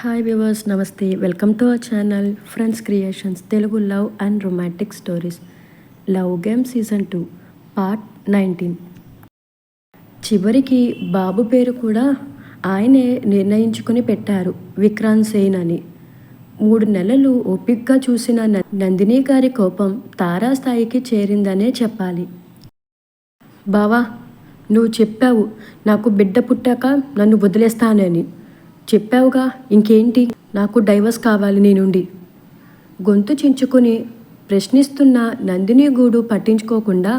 Hi viewers నమస్తే. Welcome to our channel friends creations Telugu love and romantic stories love game season two part nineteen చివరికి బాబు పేరు కూడా ఆయనే నిర్ణయించుకుని పెట్టారు విక్రాంత్ సేన్ అని. మూడు నెలలు ఓపిక్గా చూసిన నందిని గారి కోపం తారాస్థాయికి చేరిందనే చెప్పాలి. బావా నువ్వు చెప్పావు నాకు బిడ్డ పుట్టాక నన్ను వదిలేస్తానని. చెప్పావుగా ఇంకేంటి? నాకు డైవర్స్ కావాలి నేనుండి. గొంతు చించుకుని ప్రశ్నిస్తున్న నందిని గూడు పట్టించుకోకుండా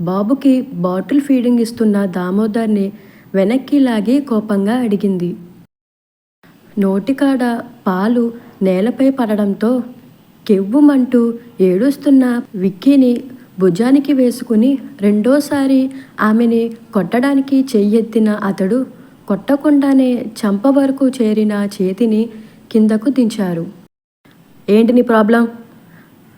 బాబుకి బాటిల్ ఫీడింగ్ ఇస్తున్న దామోదర్ని వెనక్కి లాగి కోపంగా అడిగింది. నోటికాడ పాలు నేలపై పడడంతో కెవ్వుమంటూ ఏడుస్తున్న విక్కీని భుజానికి వేసుకుని రెండోసారి ఆమెని కొట్టడానికి చెయ్యెత్తిన అతడు కొట్టకుండానే చంప వరకు చేరిన చేతిని కిందకు దించారు. ఏంటి నీ ప్రాబ్లం?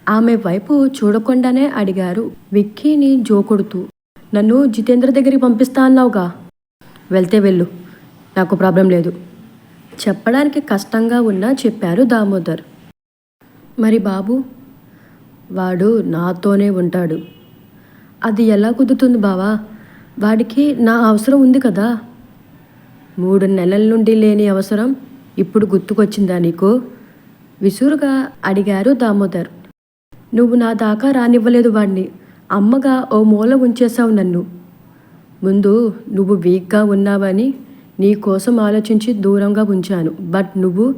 ఆమె వైపు చూడకుండానే అడిగారు విక్కీని జోకొడుతూ. నన్ను జితేంద్ర దగ్గరికి పంపిస్తా అన్నావుగా. వెళ్తే వెళ్ళు. నాకు ప్రాబ్లం లేదు. చెప్పడానికి కష్టంగా ఉన్నా చెప్పారు దామోదర్. మరి బాబు వాడు నాతోనే ఉంటాడు. అది ఎలా కుదురుతుంది బావా? వాడికి నా అవసరం ఉంది కదా. మూడు నెలల నుండి లేని అవసరం ఇప్పుడు గుర్తుకొచ్చిందా నీకు? విసురుగా అడిగారు దామోదర్. నువ్వు నా దాకా రానివ్వలేదు వాడిని అమ్మగా ఓ మూల ఉంచేశావు నన్ను. ముందు నువ్వు వీక్గా ఉన్నావని నీ కోసం ఆలోచించి దూరంగా ఉంచాను. బట్ నువ్వు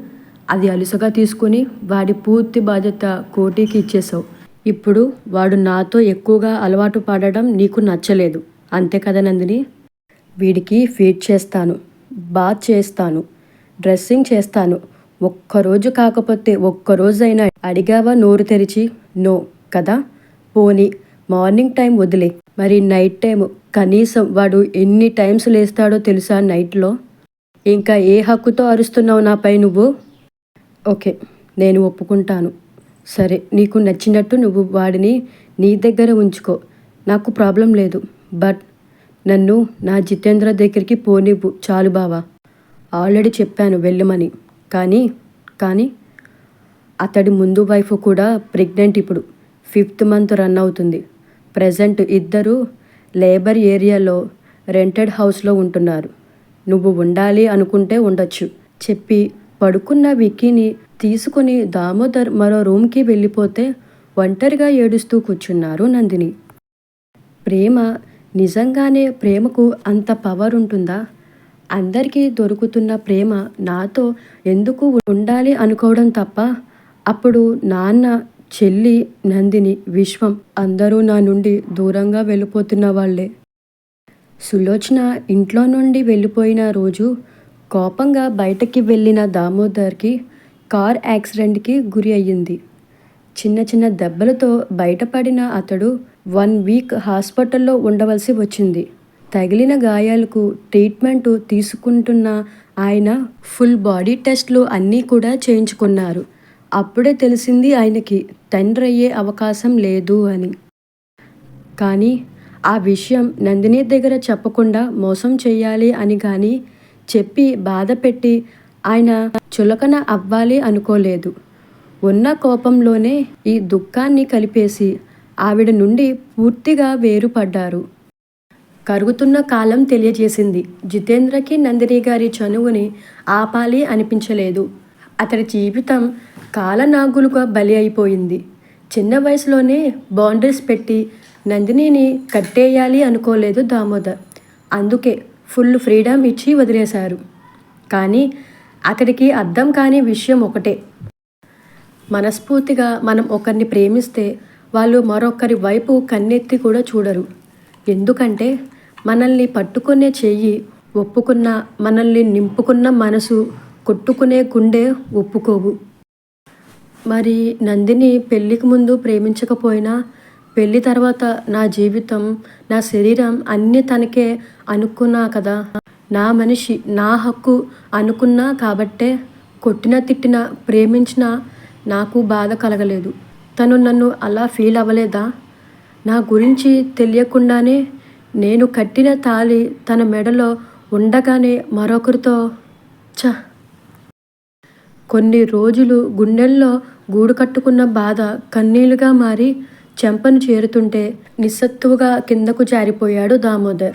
అది అలుసగా తీసుకుని వాడి పూర్తి బాధ్యత కోటికి ఇచ్చేసావు ఇప్పుడు వాడు నాతో ఎక్కువగా అలవాటు పడడం నీకు నచ్చలేదు. అంతే కదా నందిని? వీడికి ఫీడ్ చేస్తాను. బాత్ చేస్తాను డ్రెస్సింగ్ చేస్తాను. ఒక్కరోజు కాకపోతే ఒక్కరోజైనా అడిగావా నోరు తెరిచి? నో కదా? పోనీ మార్నింగ్ టైం వదిలే. మరి నైట్ టైం కనీసం వాడు ఎన్ని టైమ్స్ లేస్తాడో తెలుసా నైట్లో? ఇంకా ఏ హక్కుతో అరుస్తున్నావు నాపై నువ్వు? ఓకే నేను ఒప్పుకుంటాను. సరే నీకు నచ్చినట్టు నువ్వు వాడిని నీ దగ్గర ఉంచుకో. నాకు ప్రాబ్లం లేదు బట్ నన్ను నా జితేంద్ర దగ్గరికి పోనివ్వు చాలు బావా. ఆల్రెడీ చెప్పాను వెళ్ళమని. కానీ కానీ అతడి ముందు వైఫ్ కూడా ప్రెగ్నెంట్ ఇప్పుడు. ఫిఫ్త్ మంత్ రన్ అవుతుంది. ప్రజెంట్ ఇద్దరు లేబర్ ఏరియాలో రెంటెడ్ హౌస్లో ఉంటున్నారు. నువ్వు ఉండాలి అనుకుంటే ఉండొచ్చు. చెప్పి పడుకున్న విక్కీని తీసుకుని దామోదర్ మరో రూమ్కి వెళ్ళిపోతే ఒంటరిగా ఏడుస్తూ కూర్చున్నారు నందిని. ప్రేమ నిజంగానే ప్రేమకు అంత పవర్ ఉంటుందా? అందరికీ దొరుకుతున్న ప్రేమ నాతో ఎందుకు ఉండాలి అనుకోవడం తప్ప? అప్పుడు నాన్న చెల్లి నందిని విశ్వం అందరూ నా నుండి దూరంగా వెళ్ళిపోతున్న వాళ్ళే. సులోచన ఇంట్లో నుండి వెళ్ళిపోయిన రోజు కోపంగా బయటకి వెళ్ళిన దామోదర్కి కార్ యాక్సిడెంట్కి గురి అయ్యింది. చిన్న చిన్న దెబ్బలతో బయటపడిన అతడు వన్ వీక్ హాస్పిటల్లో ఉండవలసి వచ్చింది. తగిలిన గాయాలకు ట్రీట్మెంట్ తీసుకుంటున్న ఆయన ఫుల్ బాడీ టెస్ట్లు అన్నీ కూడా చేయించుకున్నారు. అప్పుడే తెలిసింది ఆయనకి తండ్రి అయ్యే అవకాశం లేదు అని. కానీ ఆ విషయం నందిని దగ్గర చెప్పకుండా మోసం చేయాలి అని కానీ చెప్పి బాధ పెట్టి ఆయన చులకన అవ్వాలి అనుకోలేదు. ఉన్న కోపంలోనే ఈ దుఃఖాన్ని కలిపేసి ఆవిడ నుండి పూర్తిగా వేరుపడ్డారు. కరుగుతున్న కాలం తెలియజేసింది. జితేంద్రకి నందిని గారి చనువుని ఆపాలి అనిపించలేదు. అతడి జీవితం కాలనాగులుగా బలి అయిపోయింది. చిన్న వయసులోనే బౌండరీస్ పెట్టి నందినిని కట్టేయాలి అనుకోలేదు దామోదర్. అందుకే ఫుల్ ఫ్రీడమ్ ఇచ్చి వదిలేశారు. కానీ అతడికి అర్థం కాని విషయం ఒకటే. మనస్ఫూర్తిగా మనం ఒకరిని ప్రేమిస్తే వాళ్ళు మరొకరి వైపు కన్నెత్తి కూడా చూడరు. ఎందుకంటే మనల్ని పట్టుకునే చెయ్యి ఒప్పుకున్న మనల్ని నింపుకున్న మనసు కొట్టుకునే గుండె ఒప్పుకోవు. మరి నందిని పెళ్ళికి ముందు ప్రేమించకపోయినా పెళ్ళి తర్వాత నా జీవితం నా శరీరం అన్నీ తనకే అనుకున్నా కదా. నా మనిషి నా హక్కు అనుకున్నా కాబట్టే కొట్టిన తిట్టిన ప్రేమించిన నాకు బాధ కలగలేదు. తను నన్ను అలా ఫీల్ అవ్వలేదా? నా గురించి తెలియకుండానే నేను కట్టిన తాళి తన మెడలో ఉండగానే మరొకరితో చ కొన్ని రోజులు గుండెల్లో గూడు కట్టుకున్న బాధ కన్నీలుగా మారి చెంపను చేరుతుంటే నిస్సత్తువుగా కిందకు జారిపోయాడు దామోదర్.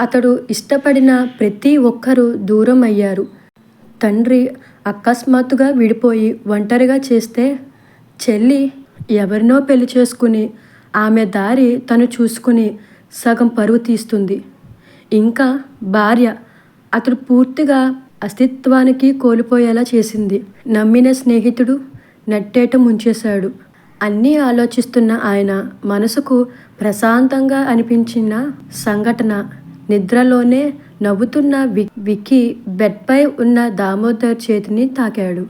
అతడు ఇష్టపడిన ప్రతి ఒక్కరూ దూరం అయ్యారు. తండ్రి అకస్మాత్తుగా విడిపోయి ఒంటరిగా చేస్తే చెల్లి ఎవరినో పెళ్ళి చేసుకుని ఆమె దారి తను చూసుకుని సగం పరువు తీస్తుంది. ఇంకా భార్య అతడు పూర్తిగా అస్తిత్వానికి కోల్పోయేలా చేసింది. నమ్మిన స్నేహితుడు నట్టేట ముంచేశాడు. అన్నీ ఆలోచిస్తున్న ఆయన మనసుకు ప్రశాంతంగా అనిపించిన సంఘటన నిద్రలోనే నవ్వుతున్న వి విక్కీ బెడ్పై ఉన్న దామోదర్ చేతిని తాకాడు.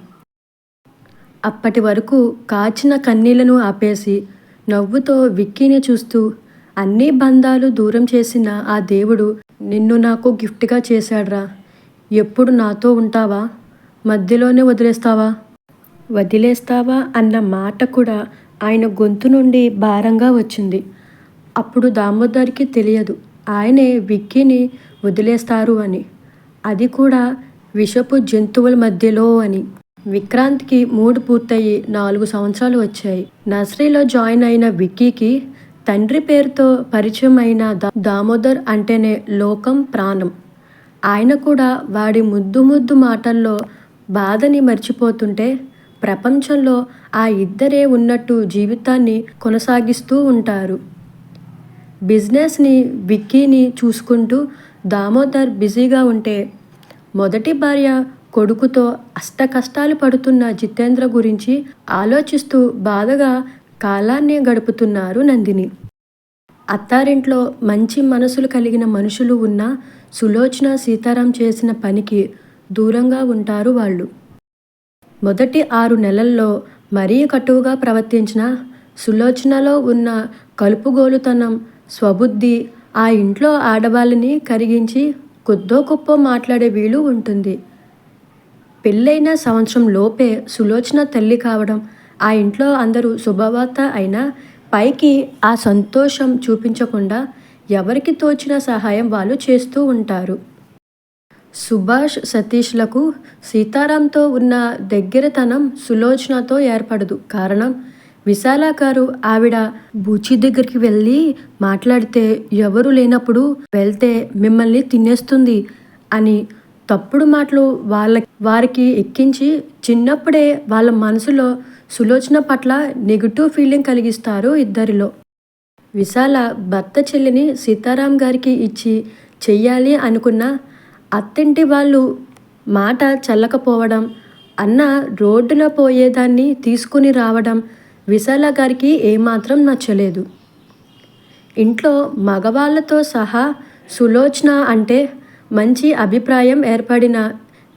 అప్పటి వరకు కాచిన కన్నీళ్ళను ఆపేసి నవ్వుతో విక్కీని చూస్తూ అన్ని బంధాలు దూరం చేసిన ఆ దేవుడు నిన్ను నాకు గిఫ్ట్గా చేశాడ్రా. ఎప్పుడు నాతో ఉంటావా? మధ్యలోనే వదిలేస్తావా? వదిలేస్తావా అన్న మాట కూడా ఆయన గొంతు నుండి భారంగా వచ్చింది. అప్పుడు దామోదర్కి తెలియదు. ఆయనే విక్కీని వదిలేస్తారు అని. అది కూడా విషపు జంతువుల మధ్యలో అని. విక్రాంత్కి మూడు పూర్తయి నాలుగు సంవత్సరాలు వచ్చాయి. నర్సరీలో జాయిన్ అయిన విక్కీకి తండ్రి పేరుతో పరిచయం అయిన దామోదర్ అంటేనే లోకం ప్రాణం. ఆయన కూడా వాడి ముద్దు ముద్దు మాటల్లో బాధని మర్చిపోతుంటే ప్రపంచంలో ఆ ఇద్దరే ఉన్నట్టు జీవితాన్ని కొనసాగిస్తూ ఉంటారు. బిజినెస్ని విక్కీని చూసుకుంటూ దామోదర్ బిజీగా ఉంటే మొదటి భార్య కొడుకుతో అష్ట కష్టాలు పడుతున్న జితేంద్ర గురించి ఆలోచిస్తూ బాధగా కాలాన్ని గడుపుతున్నారు నందిని. అత్తారింట్లో మంచి మనసులు కలిగిన మనుషులు ఉన్న సులోచన సీతారాం చేసిన పనికి దూరంగా ఉంటారు వాళ్ళు. మొదటి ఆరు నెలల్లో మరీ కటువుగా ప్రవర్తించిన సులోచనలో ఉన్న కలుపుగోలుతనం స్వబుద్ధి ఆ ఇంట్లో ఆడవాళ్ళని కరిగించి కొద్దో గొప్ప మాట్లాడే వీలు ఉంటుంది. పెళ్ళైన సంవత్సరం లోపే సులోచన తల్లి కావడం ఆ ఇంట్లో అందరూ శుభవార్త అయినా పైకి ఆ సంతోషం చూపించకుండా ఎవరికి తోచిన సహాయం వాళ్ళు చేస్తూ ఉంటారు. సుభాష్ సతీష్లకు సీతారాంతో ఉన్న దగ్గరతనం సులోచనతో ఏర్పడదు. కారణం విశాల గారు ఆవిడ బూచి దగ్గరికి వెళ్ళి మాట్లాడితే ఎవరు లేనప్పుడు వెళ్తే మిమ్మల్ని తినేస్తుంది అని తప్పుడు మాటలు వాళ్ళ వారికి ఎక్కించి చిన్నప్పుడే వాళ్ళ మనసులో సులోచన పట్ల నెగిటివ్ ఫీలింగ్ కలిగిస్తారు ఇద్దరిలో. విశాల భర్త చెల్లిని సీతారాం గారికి ఇచ్చి చెయ్యాలి అనుకున్న అత్తింటి వాళ్ళు మాట చల్లకపోవడం అన్న రోడ్డున పోయేదాన్ని తీసుకుని రావడం విశాల గారికి ఏమాత్రం నచ్చలేదు. ఇంట్లో మగవాళ్ళతో సహా సులోచన అంటే మంచి అభిప్రాయం ఏర్పడిన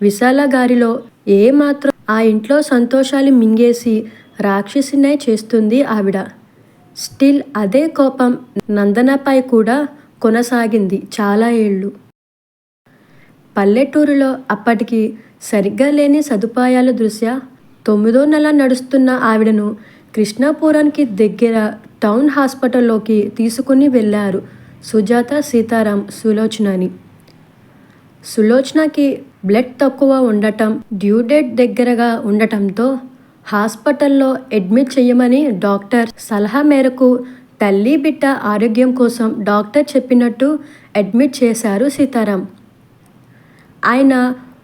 విశాల గారిలో ఏమాత్రం ఆ ఇంట్లో సంతోషాలు మింగేసి రాక్షసినే చేస్తుంది ఆవిడ. స్టిల్ అదే కోపం నందనపై కూడా కొనసాగింది చాలా ఏళ్ళు. పల్లెటూరులో అప్పటికి సరిగ్గా లేని సదుపాయాల దృష్ట్యా తొమ్మిదో నెల నడుస్తున్న ఆవిడను కృష్ణాపురానికి దగ్గర టౌన్ హాస్పిటల్లోకి తీసుకుని వెళ్ళారు సుజాత సీతారాం సులోచనని. సులోచనకి బ్లడ్ తక్కువ ఉండటం డ్యూ డేట్ దగ్గరగా ఉండటంతో హాస్పిటల్లో అడ్మిట్ చేయమని డాక్టర్ సలహా మేరకు తల్లి బిడ్డ ఆరోగ్యం కోసం డాక్టర్ చెప్పినట్టు అడ్మిట్ చేశారు సీతారాం. ఆయన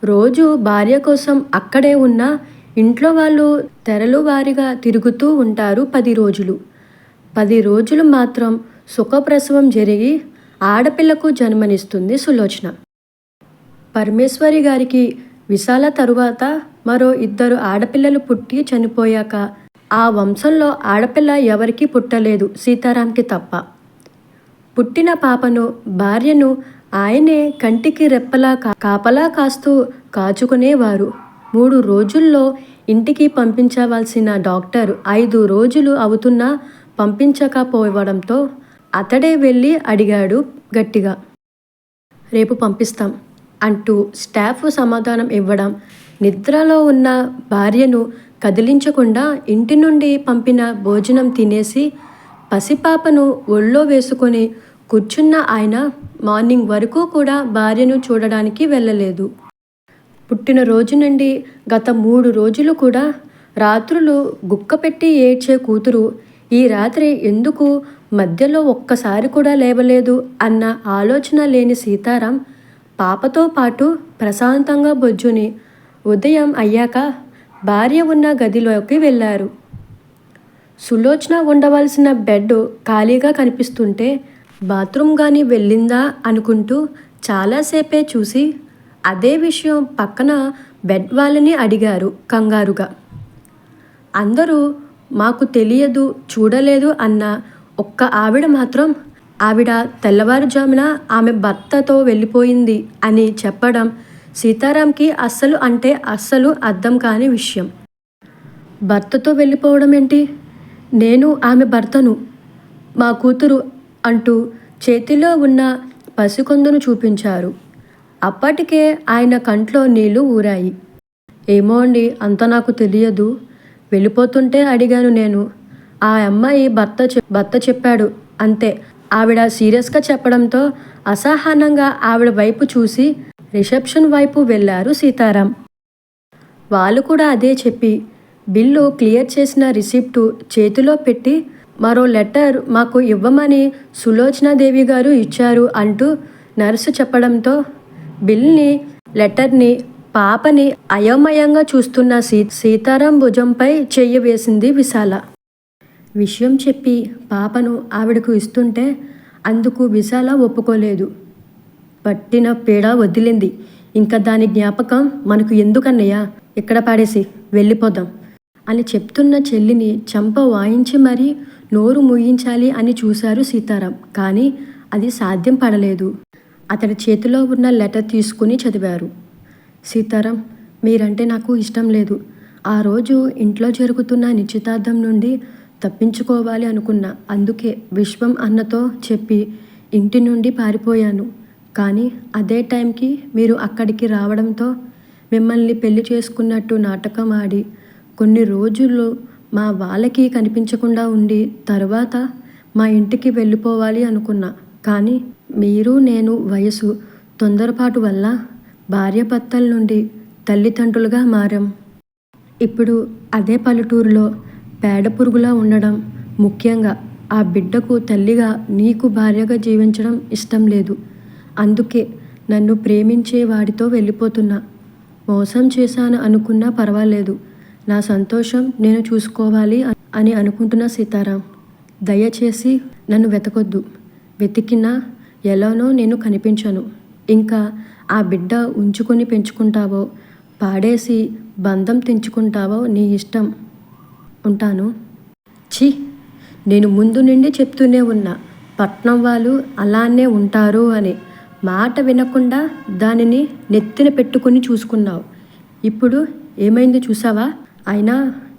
రోజు భార్య కోసం అక్కడే ఉన్న ఇంట్లో వాళ్ళు తెరలు వారిగా తిరుగుతూ ఉంటారు పది రోజులు. పది రోజులు మాత్రం సుఖప్రసవం జరిగి ఆడపిల్లకు జన్మనిస్తుంది సులోచన. పరమేశ్వరి గారికి విశాల తరువాత మరో ఇద్దరు ఆడపిల్లలు పుట్టి చనిపోయాక ఆ వంశంలో ఆడపిల్ల ఎవరికి పుట్టలేదు సీతారాంకి తప్ప. పుట్టిన పాపను భార్యను ఆయనే కంటికి రెప్పలా కాపలా కాస్తూ కాచుకునేవారు. మూడు రోజుల్లో ఇంటికి పంపించవలసిన డాక్టర్ ఐదు రోజులు అవుతున్నా పంపించకపోవడంతో అతడే వెళ్ళి అడిగాడు గట్టిగా. రేపు పంపిస్తాం అంటూ స్టాఫ్ సమాధానం ఇవ్వడం నిద్రలో ఉన్న భార్యను కదిలించకుండా ఇంటి నుండి పంపిన భోజనం తినేసి పసిపాపను ఒళ్ళో వేసుకొని కూర్చున్న ఆయన మార్నింగ్ వరకు కూడా భార్యను చూడడానికి వెళ్ళలేదు. పుట్టినరోజు నుండి గత మూడు రోజులు కూడా రాత్రులు గుక్క పెట్టి ఏడ్చే కూతురు ఈ రాత్రి ఎందుకు మధ్యలో ఒక్కసారి కూడా లేవలేదు అన్న ఆలోచన లేని సీతారాం పాపతో పాటు ప్రశాంతంగా బొజ్జుని ఉదయం అయ్యాక భార్య ఉన్న గదిలోకి వెళ్ళారు. సులోచన ఉండవలసిన బెడ్ ఖాళీగా కనిపిస్తుంటే బాత్రూమ్ కానీ వెళ్ళిందా అనుకుంటూ చాలాసేపే చూసి అదే విషయం పక్కన బెడ్ వాళ్ళని అడిగారు కంగారుగా. అందరూ మాకు తెలియదు చూడలేదు అన్న ఒక్క ఆవిడ మాత్రం ఆవిడ తెల్లవారుజామున ఆమె భర్తతో వెళ్ళిపోయింది అని చెప్పడం సీతారాంకి అస్సలు అంటే అస్సలు అర్థం కాని విషయం. భర్తతో వెళ్ళిపోవడం ఏంటి? నేను ఆమె భర్తను. మా కూతురు అంటూ చేతిలో ఉన్న పసికొందును చూపించారు. అప్పటికే ఆయన కంట్లో నీళ్ళు ఊరాయి. ఏమో అండి అంత నాకు తెలియదు. వెళ్ళిపోతుంటే అడిగాను నేను. ఆ అమ్మాయి భర్త చె- భర్త చెప్పాడు అంతే. ఆవిడ సీరియస్గా చెప్పడంతో అసహనంగా ఆవిడ వైపు చూసి రిసెప్షన్ వైపు వెళ్ళారు సీతారాం. వాళ్ళు కూడా అదే చెప్పి బిల్లు క్లియర్ చేసిన రిసిప్టు చేతిలో పెట్టి మరో లెటర్ మాకు ఇవ్వమని సులోచనాదేవి గారు ఇచ్చారు అంటూ నర్సు చెప్పడంతో బిల్ని లెటర్ని పాపని అయోమయంగా చూస్తున్న సీ సీతారాం భుజంపై చెయ్యి వేసింది విశాల. విషయం చెప్పి పాపను ఆవిడకు ఇస్తుంటే అందుకు విశాల ఒప్పుకోలేదు. పట్టిన పీడ వదిలింది. ఇంకా దాని జ్ఞాపకం మనకు ఎందుకన్నయ్యా? ఇక్కడ పాడేసి? వెళ్ళిపోదాం అని చెప్తున్న చెల్లిని చంప వాయించి మరీ నోరు ముయించాలి అని చూశారు సీతారాం. కానీ అది సాధ్యం పడలేదు. అతడి చేతిలో ఉన్న లెటర్ తీసుకుని చదివారు. సీతారాం మీరంటే నాకు ఇష్టం లేదు. ఆ రోజు ఇంట్లో జరుగుతున్న నిశ్చితార్థం నుండి తప్పించుకోవాలి అనుకున్నా అందుకే విశ్వం అన్నతో చెప్పి ఇంటి నుండి పారిపోయాను. కానీ అదే టైంకి మీరు అక్కడికి రావడంతో మిమ్మల్ని పెళ్ళి చేసుకున్నట్టు నాటకం ఆడి కొన్ని రోజులు మా వాళ్ళకి కనిపించకుండా ఉండి తర్వాత మా ఇంటికి వెళ్ళిపోవాలి అనుకున్నా. కానీ మీరు నేను వయసు తొందరపాటు వల్ల భార్యాభర్తల నుండి తల్లిదండ్రులుగా మారాం. ఇప్పుడు అదే పల్లెటూరులో పేడ పురుగులా ఉండడం ముఖ్యంగా ఆ బిడ్డకు తల్లిగా నీకు భార్యగా జీవించడం ఇష్టం లేదు. అందుకే నన్ను ప్రేమించే వాడితో వెళ్ళిపోతున్నా. మోసం చేశాను అనుకున్నా పర్వాలేదు. నా సంతోషం నేను చూసుకోవాలి అని అనుకుంటున్న సీతారాం. దయచేసి నన్ను వెతకొద్దు. వెతికినా ఎలానో నేను కనిపించను. ఇంకా ఆ బిడ్డ ఉంచుకొని పెంచుకుంటావో పాడేసి బంధం తెంచుకుంటావో నీ ఇష్టం ఉంటాను. ఛీ! నేను ముందు నుండి చెప్తూనే ఉన్నా పట్నం వాళ్ళు అలానే ఉంటారు అని. మాట వినకుండా దానిని నెత్తిన పెట్టుకుని చూసుకున్నావు. ఇప్పుడు ఏమైంది చూసావా? అయినా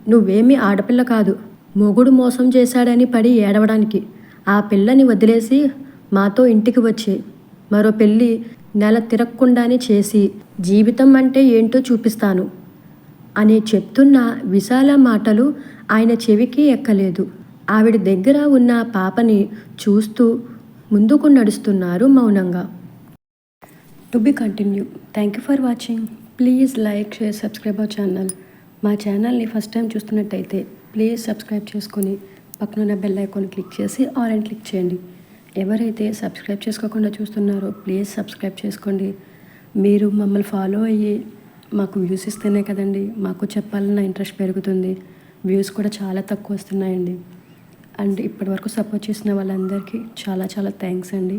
నువ్వేమీ ఆడపిల్ల కాదు. మొగుడు మోసం చేశాడని పడి ఏడవడానికి ఆ పిల్లని వదిలేసి మాతో ఇంటికి వచ్చి మరో పెళ్ళి నెల తిరగకుండానే చేసి జీవితం అంటే ఏంటో చూపిస్తాను అని చెప్తున్న విశాల మాటలు ఆయన చెవికి ఎక్కలేదు. ఆవిడ దగ్గర ఉన్న పాపని చూస్తూ ముందుకు నడుస్తున్నారు మౌనంగా. To be continue thank you for watching please like share subscribe our channel మా ఛానల్ని ఫస్ట్ టైం చూస్తున్నట్టయితే ప్లీజ్ సబ్స్క్రైబ్ చేసుకొని పక్కనున్న బెల్ ఐకాన్ క్లిక్ చేసి ఆల్ అండ్ క్లిక్ చేయండి. ఎవరైతే సబ్స్క్రైబ్ చేసుకోకుండా చూస్తున్నారో ప్లీజ్ సబ్స్క్రైబ్ చేసుకోండి. మీరు మమ్మల్ని ఫాలో అయ్యి మాకు వ్యూస్ ఇస్తేనే కదండి మాకు చెప్పాలన్న ఇంట్రెస్ట్ పెరుగుతుంది. వ్యూస్ కూడా చాలా తక్కువ వస్తున్నాయండి. అండ్ ఇప్పటివరకు సపోర్ట్ చేసిన వాళ్ళందరికీ చాలా చాలా థ్యాంక్స్ అండి.